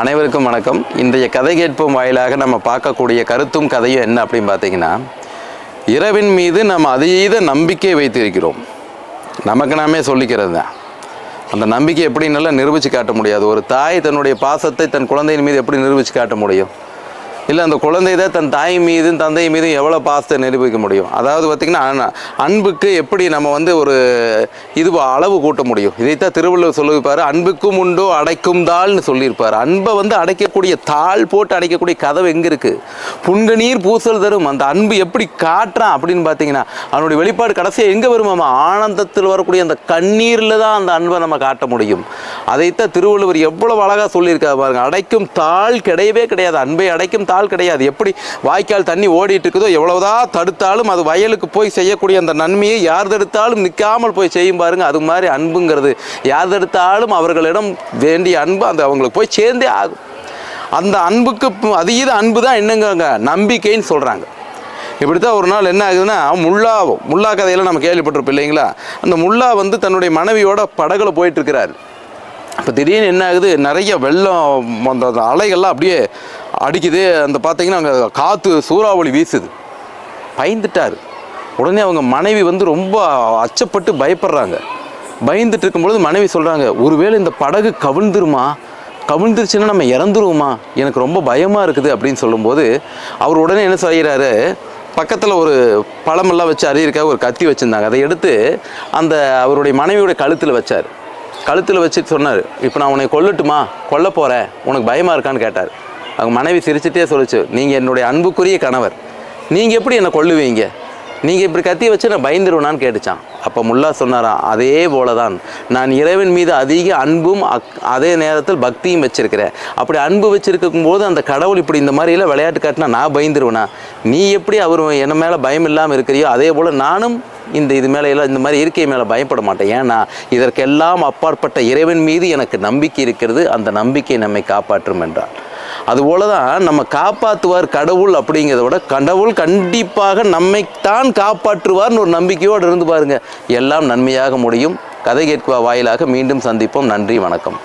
அனைவருக்கும் வணக்கம். இன்றைய கதை கேட்போம் வாயிலாக நம்ம பார்க்கக்கூடிய கருத்தும் கதையும் என்ன அப்படின்னு பார்த்தீங்கன்னா இரவின் மீது நம்ம அதீத நம்பிக்கை வைத்திருக்கிறோம். நமக்கு நாமே சொல்லிக்கிறது தான். அந்த நம்பிக்கை எப்படி நல்லா நிரூபித்து காட்ட முடியாது? ஒரு தாய் தன்னுடைய பாசத்தை தன் குழந்தையின் மீது எப்படி நிரூபித்து காட்ட முடியும்? இல்லை அந்த குழந்தை தான் தன் தாய் மீதும் தந்தை மீதும் எவ்வளோ பாசத்தை நிரூபிக்க முடியும்? அதாவது பார்த்திங்கன்னா அன்- அன்புக்கு எப்படி நம்ம வந்து ஒரு இது அளவு கூட்ட முடியும்? இதைத்தான் திருவள்ளுவர் சொல்லியிருப்பார் அன்புக்கும் உண்டோ அடைக்கும் தாள்னு சொல்லியிருப்பார். அன்பை வந்து அடைக்கக்கூடிய தாள் போட்டு அடைக்கக்கூடிய கதவு எங்கே இருக்குது புன்கநீர் பூசல் தரும். அந்த அன்பு எப்படி காட்டுறான் அப்படின்னு பார்த்தீங்கன்னா அவனுடைய வெளிப்பாடு கடைசியாக எங்கே வருமாமா? ஆனந்தத்தில் வரக்கூடிய அந்த கண்ணீரில் தான் அந்த அன்பை நம்ம காட்ட முடியும். அதைத்தான் திருவள்ளுவர் எவ்வளவு அழகாக சொல்லியிருக்காரு பாருங்கள் அடைக்கும் தாள் கிடையவே கிடையாது. அன்பை அடைக்கும் தாள் கிடையாது. எப்படி வாய்க்கால் தண்ணி ஓடிட்டு இருக்குதோ எவ்வளவுதான் தடுத்தாலும் அது வயலுக்கு போய் செய்யக்கூடிய அந்த நன்மையை யார் தடுத்தாலும் நிற்காமல் போய் செய்யும் பாருங்க. அது மாதிரி அன்புங்கிறது. யார் தடுத்தாலும் அவர்களிடம் வேண்டிய அன்பு அந்த அவங்களுக்கு போய் சேர்ந்தே ஆகும். அந்த அன்புக்கு அதீத அன்பு தான் என்னங்க நம்பிக்கைன்னு சொல்கிறாங்க இப்படி தான் ஒரு நாள் என்ன ஆகுதுன்னா முல்லா முல்லா கதையெல்லாம் நம்ம கேள்விப்பட்டிருப்போம் இல்லைங்களா? அந்த முல்லா வந்து தன்னுடைய மனைவியோட படகுல போயிட்டு இருக்கிறாரு அப்போ திடீர்னு என்ன ஆகுது? நிறைய வெள்ளம் அந்த அந்த அலைகள்லாம் அப்படியே அடிக்குது. அந்த பார்த்தீங்கன்னா அங்கே காற்று சூறாவளி வீசுது. பயந்துட்டார். உடனே அவங்க மனைவி வந்து ரொம்ப அச்சப்பட்டு பயப்படுறாங்க. பயந்துட்டு இருக்கும்பொழுது மனைவி சொல்கிறாங்க ஒருவேளை இந்த படகு கவிழ்ந்துருமா? கவிழ்ந்துருச்சுன்னா நம்ம இறந்துருவோமா? எனக்கு ரொம்ப பயமாக இருக்குது. அப்படின்னு சொல்லும்போது அவர் உடனே என்ன செய்கிறாரு பக்கத்தில் ஒரு பழமெல்லாம் வச்சு அறியிருக்காக ஒரு கத்தி வச்சுருந்தாங்க. அதை எடுத்து அந்த அவருடைய மனைவியோட கழுத்தில் வச்சார். கழுத்தில் வச்சுட்டு சொன்னார் இப்போ நான் உன்னை கொல்லட்டுமா? கொல்ல போகிறேன் உனக்கு பயமாக இருக்கான்னு கேட்டார். அவங்க மனைவி சிரிச்சிட்டே சொல்லுச்சு நீங்கள் என்னுடைய அன்புக்குரிய கணவர். நீங்கள் எப்படி என்னை கொல்லுவீங்க? நீங்கள் இப்படி கத்தி வச்சு நான் பயந்துருவேனான்னு கேட்டுச்சான் அப்போ முல்லா சொன்னாராம் அதே போல தான் நான் இறைவன் மீது அதிக அன்பும் அக் அதே நேரத்தில் பக்தியும் வச்சிருக்கிறேன். அப்படி அன்பு வச்சுருக்கும் போது அந்த கடவுள் இப்படி இந்த மாதிரியெல்லாம் விளையாட்டு காட்டினா நான் பயந்துருவேனா? நீ எப்படி அவர் என்ன மேலே பயம் இல்லாமல் இருக்கிறியோ அதே போல் நானும் இந்த இது மேலே எல்லாம் இந்த மாதிரி இயற்கை மேலே பயப்பட மாட்டேன். ஏன்னா இதற்கெல்லாம் அப்பாற்பட்ட இறைவன் மீது எனக்கு நம்பிக்கை இருக்கிறது. அந்த நம்பிக்கை நம்மை காப்பாற்றும் என்றார். அதுபோல தான் நம்ம காப்பாற்றுவார் கடவுள் அப்படிங்கிறத விட கடவுள் கண்டிப்பாக நம்மைத்தான் காப்பாற்றுவார்னு ஒரு நம்பிக்கையோடு இருந்து பாருங்க. எல்லாம் நன்மையாக முடியும். கதை கேட்குவா வாயிலாக மீண்டும் சந்திப்போம். நன்றி வணக்கம்.